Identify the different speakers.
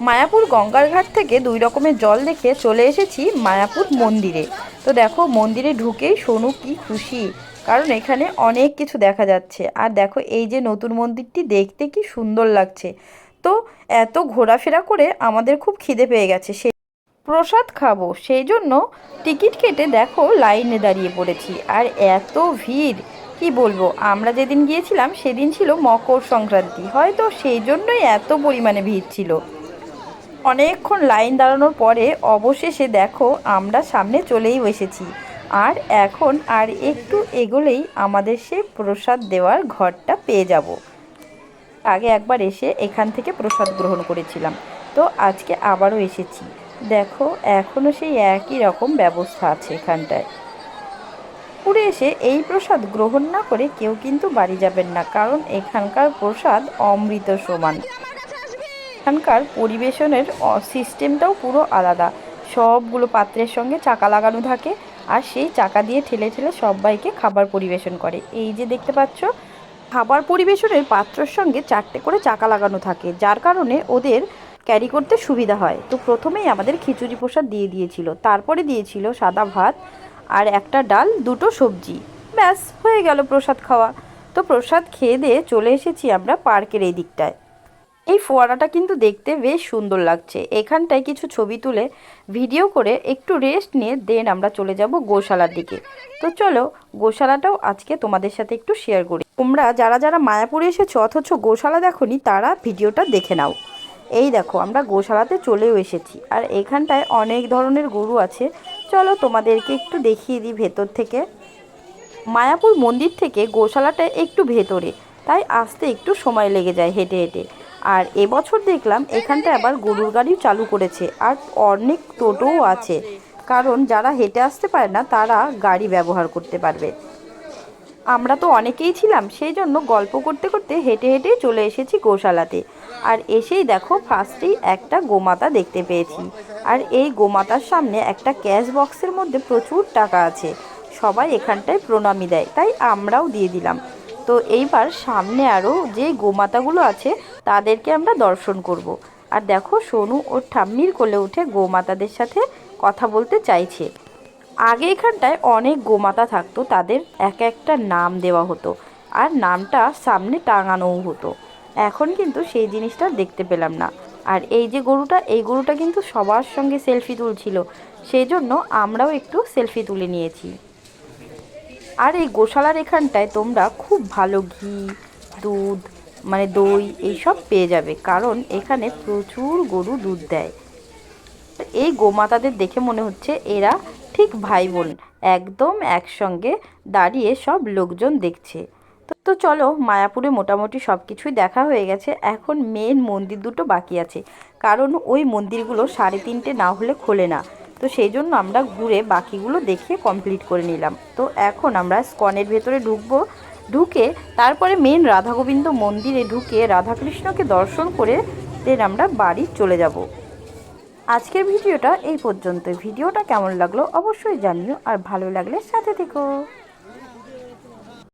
Speaker 1: মায়াপুর গঙ্গার ঘাট থেকে দুই রকমের জল দেখে চলে এসেছি মায়াপুর মন্দিরে। তো দেখো, মন্দিরে ঢুকেই সোনু কি খুশি, কারণ এখানে অনেক কিছু দেখা যাচ্ছে। আর দেখো, এই যে নতুন মন্দিরটি দেখতে কি সুন্দর লাগছে। তো এত ঘোরাফেরা করে আমাদের খুব খিদে পেয়ে গেছে সেই প্রসাদ খাব। সেই জন্য টিকিট কেটে দেখো লাইনে দাঁড়িয়ে পড়েছি। আর এত ভিড়, কি বলব? আমরা যেদিন গিয়েছিলাম, সেদিন ছিল মকর সংক্রান্তি। হয়তো সেই জন্যই এত পরিমাণে ভিড় ছিল। অনেকক্ষণ লাইন দাঁড়ানোর পরে অবশেষে দেখো আমরা সামনে চলেই এসেছি আর এখন আর একটু এগোলেই আমাদের সে প্রসাদ দেওয়ার ঘরটা পেয়ে যাব। আগে একবার এসে এখান থেকে প্রসাদ গ্রহণ করেছিলাম। তো আজকে আবারও এসেছি। দেখো এখনও সেই একই রকম ব্যবস্থা আছে এখানটায়। পুরে এসে এই প্রসাদ গ্রহণ না করে কেউ কিন্তু বাড়ি যাবেন না, কারণ এখানকার প্রসাদ অমৃত সমান। এখানকার পরিবেশনের সিস্টেমটাও পুরো আলাদা। সবগুলো পাত্রের সঙ্গে চাকা লাগানো থাকে আর সেই চাকা দিয়ে ঠেলে ঠেলে সবাইকে খাবার পরিবেশন করে। এই যে দেখতে পাচ্ছ, খাবার পরিবেশনের পাত্রের সঙ্গে চারটে করে চাকা লাগানো থাকে, যার কারণে ওদের ক্যারি করতে সুবিধা হয়। তো প্রথমেই আমাদের খিচুড়ি প্রসাদ দিয়ে দিয়েছিল। তারপরে দিয়েছিল সাদা ভাত আর একটা ডাল, দুটো সবজি। ব্যাস, হয়ে গেল প্রসাদ খাওয়া। তো প্রসাদ খেয়ে দিয়ে চলে এসেছি আমরা পার্কের এই দিকটায়। এই ফোয়ারাটা কিন্তু দেখতে বেশ সুন্দর লাগছে। এখানটায় কিছু ছবি তুলে ভিডিও করে একটু রেস্ট নিয়ে দেন আমরা চলে যাব গোশালার দিকে। তো চলো গোশালাটাও আজকে তোমাদের সাথে একটু শেয়ার করি। তোমরা যারা যারা মায়াপুরে এসেছ অথচ গোশালা দেখোনি, তারা ভিডিওটা দেখে নাও। এই দেখো, আমরা গোশালাতে চলেও এসেছি। আর এখানটায় অনেক ধরনের গরু আছে। চলো তোমাদেরকে একটু দেখিয়ে দিই ভেতর থেকে। মায়াপুর মন্দির থেকে গোশালাটা একটু ভেতরে। তাই আসতে একটু সময় লেগে যায় হেঁটে হেঁটে। আর এবছর দেখলাম এখানটা আবার গরুর গাড়িও চালু করেছে আর অনেক টোটোও আছে। কারণ যারা হেঁটে আসতে পারে না, তারা গাড়ি ব্যবহার করতে পারবে। আমরা তো অনেকেই ছিলাম, সেই জন্য গল্প করতে করতে হেঁটে হেঁটেই চলে এসেছি গোশালাতে। আর এসেই দেখো ফার্স্টেই একটা গোমাতা দেখতে পেয়েছি। আর এই গোমাতার সামনে একটা ক্যাশ বক্সের মধ্যে প্রচুর টাকা আছে। সবাই এখানটায় প্রণামী দেয়, তাই আমরাও দিয়ে দিলাম। তো এইবার সামনে আরও যে গোমাতাগুলো আছে তাদেরকে আমরা দর্শন করব। আর দেখো, সোনু ওর ঠাম্মির কোলে উঠে গোমাতাদের সাথে কথা বলতে চাইছে। আগে এখানটায় অনেক গোমাতা থাকতো, তাদের এক একটা নাম দেওয়া হতো আর নামটা সামনে টাঙানোও হতো। এখন কিন্তু সেই জিনিসটা দেখতে পেলাম না। আর এই যে গরুটা, এই গরুটা কিন্তু সবার সঙ্গে সেলফি তুলছিল। সেই জন্য আমরাও একটু সেলফি তুলে নিয়েছি। আর এই গোশালার এখানটায় তোমরা খুব ভালো ঘি, দুধ মানে দই এইসব পেয়ে যাবে, কারণ এখানে প্রচুর গরু দুধ দেয়। এই গোমাতাদের দেখে মনে হচ্ছে এরা ঠিক ভাই বোন একদম একসঙ্গে দাঁড়িয়ে সব লোকজন দেখছে। তো চলো, মায়াপুরে মোটামুটি সব কিছুই দেখা হয়ে গেছে, এখন মেন মন্দির দুটো বাকি আছে, কারণ ওই মন্দিরগুলো সাড়ে তিনটে না হলে খোলে না। তো সেই জন্য আমরা ঘুরে বাকিগুলো দেখে কমপ্লিট করে নিলাম। তো এখন আমরা স্কনের ভেতরে ঢুকবো ঢুকে তারপরে মেন রাধাগোবিন্দ মন্দিরে ঢুকে রাধাকৃষ্ণকে দর্শন করে দেন আমরা বাড়ি চলে যাব। আজকের ভিডিওটা এই পর্যন্ত ভিডিওটা কেমন লাগল অবশ্যই জানিও আর ভালো লাগলে সাথে থেকো।